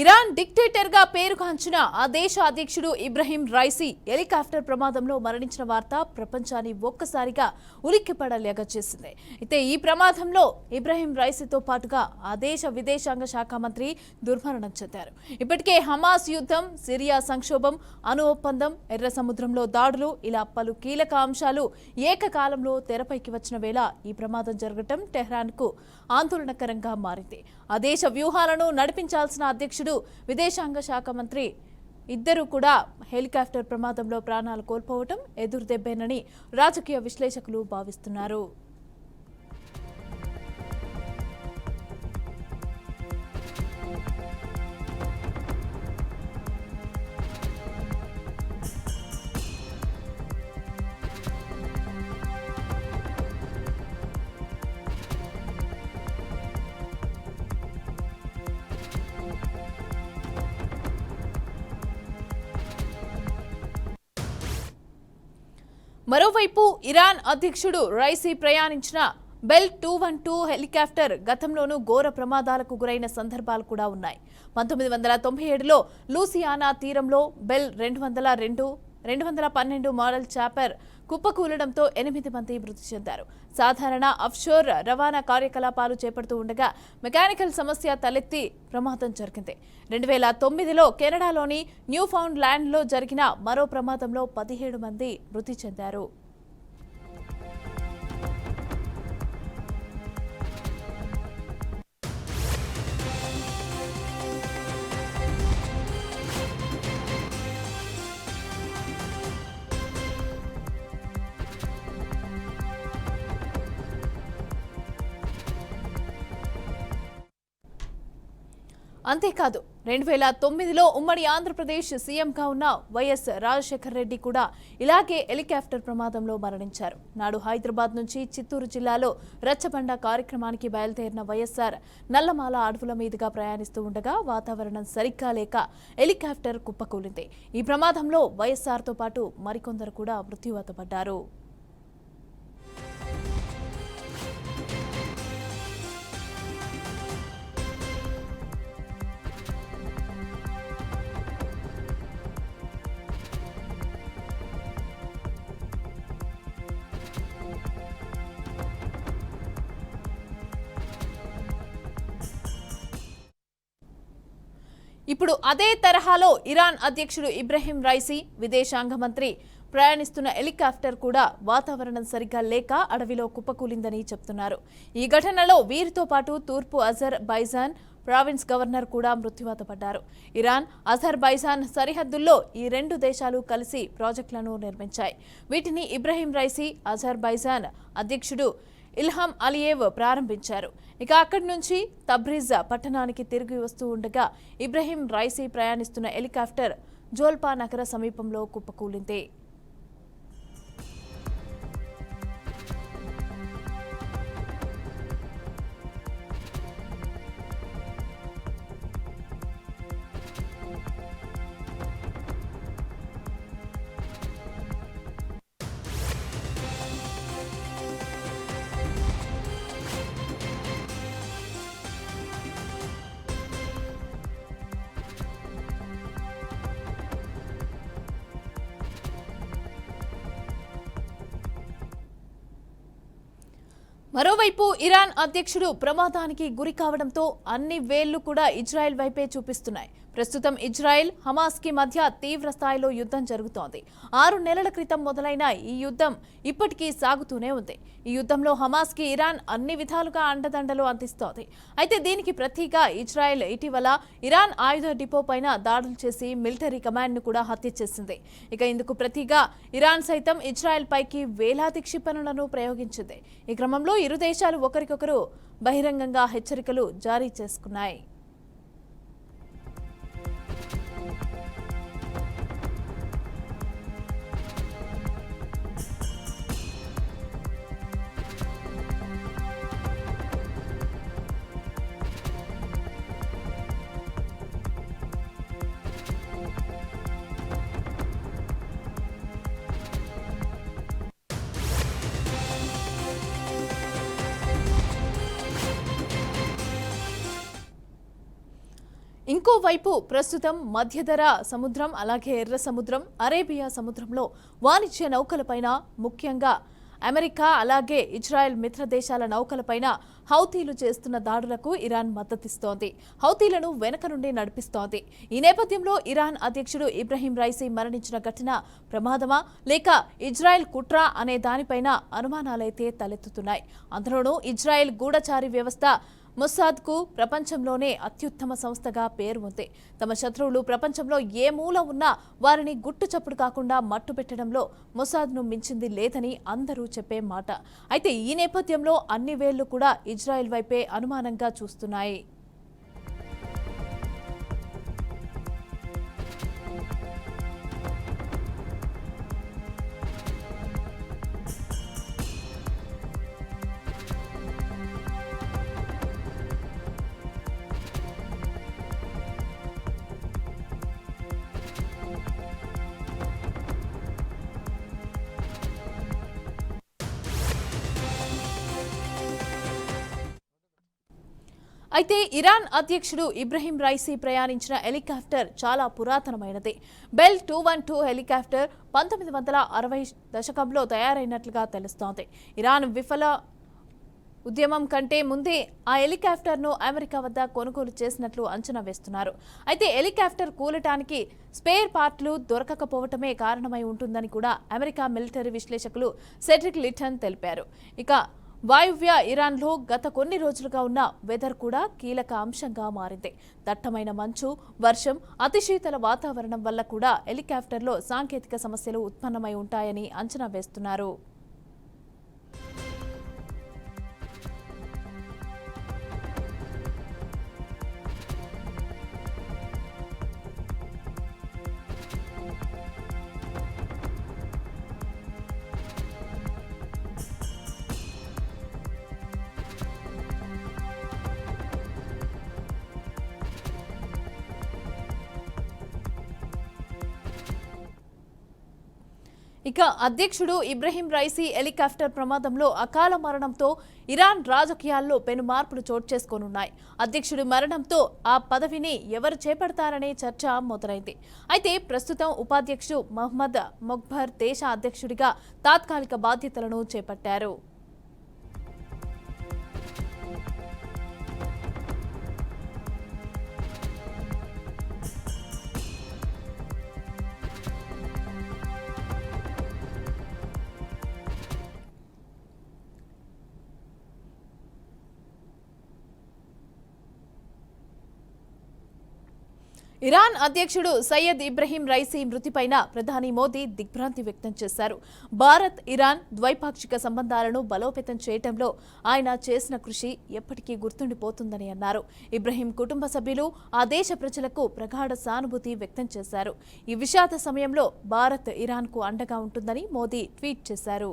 Iran డిక్టేటర్గా పేరుగాంచిన ఆ దేశ అధ్యక్షుడు ఇబ్రహీం రైసీ హెలికాప్టర్ ప్రమాదంలో మరణించిన వార్త ప్రపంచాన్ని ఒక్కసారిగా ఉలిక్కిపడలేక చేసింది. అయితే ఈ ప్రమాదంలో ఇబ్రహీం రైసీతో పాటుగా ఆ దేశ విదేశాంగ శాఖ మంత్రి దుర్మరణం చెందారు. ఇప్పటికే హమాస్ యుద్ధం సిరియా సంక్షోభం అణు ఒప్పందం ఎర్ర సముద్రంలో దాడులు ఇలా పలు కీలక అంశాలు ఏకకాలంలో తెరపైకి వచ్చిన వేళ ఈ ప్రమాదం జరగటం టెహ్రాన్కు ఆందోళనకరంగా మారింది. ఆ దేశ వ్యూహాలను నడిపించాల్సిన అధ్యక్షుడు విదేశాంగ శాఖ మంత్రి ఇద్దరు కూడా హెలికాప్టర్ ప్రమాదంలో ప్రాణాలు కోల్పోవటం ఎదురుదెబ్బేనని రాజకీయ విశ్లేషకులు భావిస్తున్నారు. మరోవైపు ఇరాన్ అధ్యక్షుడు రైసీ ప్రయాణించిన Bell two one two helicopter గతంలోనూ ఘోర ప్రమాదాలకు గురైన సందర్భాలు కూడా ఉన్నాయి. పంతొమ్మిది వందల తొంభై ఏడులో లూసియానా తీరంలో బెల్ రెండు వందల రెండు రెండు వందల పన్నెండు మోడల్ చాపర్ కుప్పకూలడంతో ఎనిమిది మంది మృతి చెందారు. సాధారణ అఫ్షోర్ రవాణా కార్యకలాపాలు చేపడుతూ ఉండగా మెకానికల్ సమస్య తలెత్తి ప్రమాదం జరిగింది. రెండు వేల తొమ్మిదిలో కెనడాలోని న్యూ ఫౌండ్ ల్యాండ్లో జరిగిన మరో ప్రమాదంలో పదిహేడు మంది మృతి చెందారు. అంతేకాదు రెండు వేల తొమ్మిదిలో ఉమ్మడి ఆంధ్రప్రదేశ్ సీఎంగా ఉన్న వైఎస్ రాజశేఖర్ రెడ్డి కూడా ఇలాగే హెలికాప్టర్ ప్రమాదంలో మరణించారు. నాడు హైదరాబాద్ నుంచి చిత్తూరు జిల్లాలో రచ్చబండ కార్యక్రమానికి బయలుదేరిన వైఎస్ఆర్ నల్లమాల అడవుల మీదుగా ప్రయాణిస్తూ ఉండగా వాతావరణం సరిగ్గా లేక హెలికాప్టర్ కుప్పకూలింది. ఈ ప్రమాదంలో వైఎస్ఆర్తో పాటు మరికొందరు కూడా మృత్యువాత పడ్డారు ఇప్పుడు అదే తరహాలో ఇరాన్ అధ్యక్షుడు ఇబ్రహీం రైసీ విదేశాంగ మంత్రి ప్రయాణిస్తున్న హెలికాప్టర్ కూడా వాతావరణం సరిగ్గా లేక అడవిలో కుప్పకూలిందని చెప్తున్నారు. ఈ ఘటనలో వీరితో పాటు తూర్పు అజర్ బైజాన్ ప్రావిన్స్ గవర్నర్ కూడా మృత్యువాత పడ్డారు. ఇరాన్ అజర్ బైజాన్ సరిహద్దుల్లో ఈ రెండు దేశాలు కలిసి ప్రాజెక్టులను నిర్మించాయి. వీటిని ఇబ్రహీం రైసీ అజర్ బైజాన్ అధ్యక్షుడు ఇల్హాం అలియేవ్ ప్రారంభించారు. ఇక అక్కడి నుంచి తబ్రిజ్ పట్టణానికి తిరిగి వస్తూ ఉండగా ఇబ్రహీం రైసీ ప్రయాణిస్తున్న హెలికాప్టర్ జోల్పా నగర సమీపంలో కుప్పకూలింది. మరోవైపు ఇరాన్ అధ్యక్షుడు ప్రమాదానికి గురి కావడంతో అన్ని వేళ్ళు కూడా ఇజ్రాయెల్ వైపే చూపిస్తున్నాయి. ప్రస్తుతం ఇజ్రాయెల్ హమాస్కి మధ్య తీవ్ర స్థాయిలో యుద్ధం జరుగుతోంది. ఆరు నెలల క్రితం మొదలైన ఈ యుద్ధం ఇప్పటికీ సాగుతూనే ఉంది. ఈ యుద్ధంలో హమాస్కి ఇరాన్ అన్ని విధాలుగా అండదండలు అందిస్తోంది. అయితే దీనికి ప్రతీగా ఇజ్రాయెల్ ఇటీవల ఇరాన్ ఆయుధ డిపో పైన దాడులు చేసి మిలిటరీ కమాండ్ను కూడా హత్య చేసింది. ఇక ఇందుకు ప్రతిగా ఇరాన్ సైతం ఇజ్రాయెల్ పైకి వేలాది క్షిపణులను ప్రయోగించింది. ఈ క్రమంలో ఇరు దేశాలు ఒకరికొకరు బహిరంగంగా హెచ్చరికలు జారీ చేసుకున్నాయి. ఇంకోవైపు ప్రస్తుతం మధ్యధర సముద్రం అలాగే ఎర్ర సముద్రం అరేబియా సముద్రంలో వాణిజ్య నౌకలపైన ముఖ్యంగా అమెరికా అలాగే ఇజ్రాయెల్ మిత్ర దేశాల నౌకలపైన హౌతీలు చేస్తున్న దాడులకు ఇరాన్ మద్దతిస్తోంది. హౌతీలను వెనక నుండి నడిపిస్తోంది. ఈ నేపథ్యంలో ఇరాన్ అధ్యక్షుడు ఇబ్రహీం రైసీ మరణించిన ఘటన ప్రమాదమా లేక ఇజ్రాయెల్ కుట్ర అనే దానిపైన అనుమానాలైతే తలెత్తుతున్నాయి. అందులోనూ ఇజ్రాయెల్ గూఢచారి వ్యవస్థ మొసాద్కు ప్రపంచంలోనే అత్యుత్తమ సంస్థగా పేరు ఉంది. తమ శత్రువులు ప్రపంచంలో ఏ మూల ఉన్నా వారిని గుట్టు చప్పుడు కాకుండా మట్టు పెట్టడంలో మొసాద్ను మించింది లేదని అందరూ చెప్పే మాట. అయితే ఈ నేపథ్యంలో అన్ని వేళ్ళు కూడా ఇజ్రాయెల్ వైపే అనుమానంగా చూస్తున్నాయి. అయితే ఇరాన్ అధ్యక్షుడు ఇబ్రహీం రైసీ ప్రయాణించిన హెలికాప్టర్ చాలా పురాతనమైనది. Bell two one two helicopter పంతొమ్మిది వందల అరవై దశకంలో తయారైనట్లుగా తెలుస్తోంది. ఇరాన్ విఫల ఉద్యమం కంటే ముందే ఆ హెలికాప్టర్ను అమెరికా వద్ద కొనుగోలు చేసినట్లు అంచనా వేస్తున్నారు. అయితే హెలికాప్టర్ కూలటానికి స్పేర్ పార్ట్లు దొరకకపోవటమే కారణమై ఉంటుందని కూడా అమెరికా మిలిటరీ విశ్లేషకులు సెడ్రిక్ లిటన్ తెలిపారు. ఇక వాయువ్య ఇరాన్లో గత కొన్ని రోజులుగా ఉన్న వెదర్ కూడా కీలక అంశంగా మారింది. దట్టమైన మంచు వర్షం అతి శీతల వాతావరణం వల్ల కూడా హెలికాప్టర్లో సాంకేతిక సమస్యలు ఉత్పన్నమై ఉంటాయని అంచనా వేస్తున్నారు. ఇక అధ్యక్షుడు ఇబ్రహీం రైసీ హెలికాప్టర్ ప్రమాదంలో అకాల మరణంతో ఇరాన్ రాజకీయాల్లో పెను మార్పులు చోటు చేసుకోనున్నాయి. అధ్యక్షుడి మరణంతో ఆ పదవిని ఎవరు చేపడతారనే చర్చ మొదలైంది. అయితే ప్రస్తుతం ఉపాధ్యక్షుడు మహ్మద్ మొక్బర్ దేశ అధ్యక్షుడిగా తాత్కాలిక బాధ్యతలను చేపట్టారు. ఇరాన్ అధ్యక్షుడు సయ్యద్ ఇబ్రహీం రైసీ మృతిపైన ప్రధాని మోదీ దిగ్భ్రాంతి వ్యక్తం చేశారు. భారత్ ఇరాన్ ద్వైపాక్షిక సంబంధాలను బలోపేతం చేయటంలో ఆయన చేసిన కృషి ఎప్పటికీ గుర్తుండిపోతుందని అన్నారు. ఇబ్రహీం కుటుంబ సభ్యులు ఆ దేశ ప్రజలకు ప్రగాఢ సానుభూతి వ్యక్తం చేశారు. ఈ విషాద సమయంలో భారత్ ఇరాన్కు అండగా ఉంటుందని మోదీ ట్వీట్ చేశారు.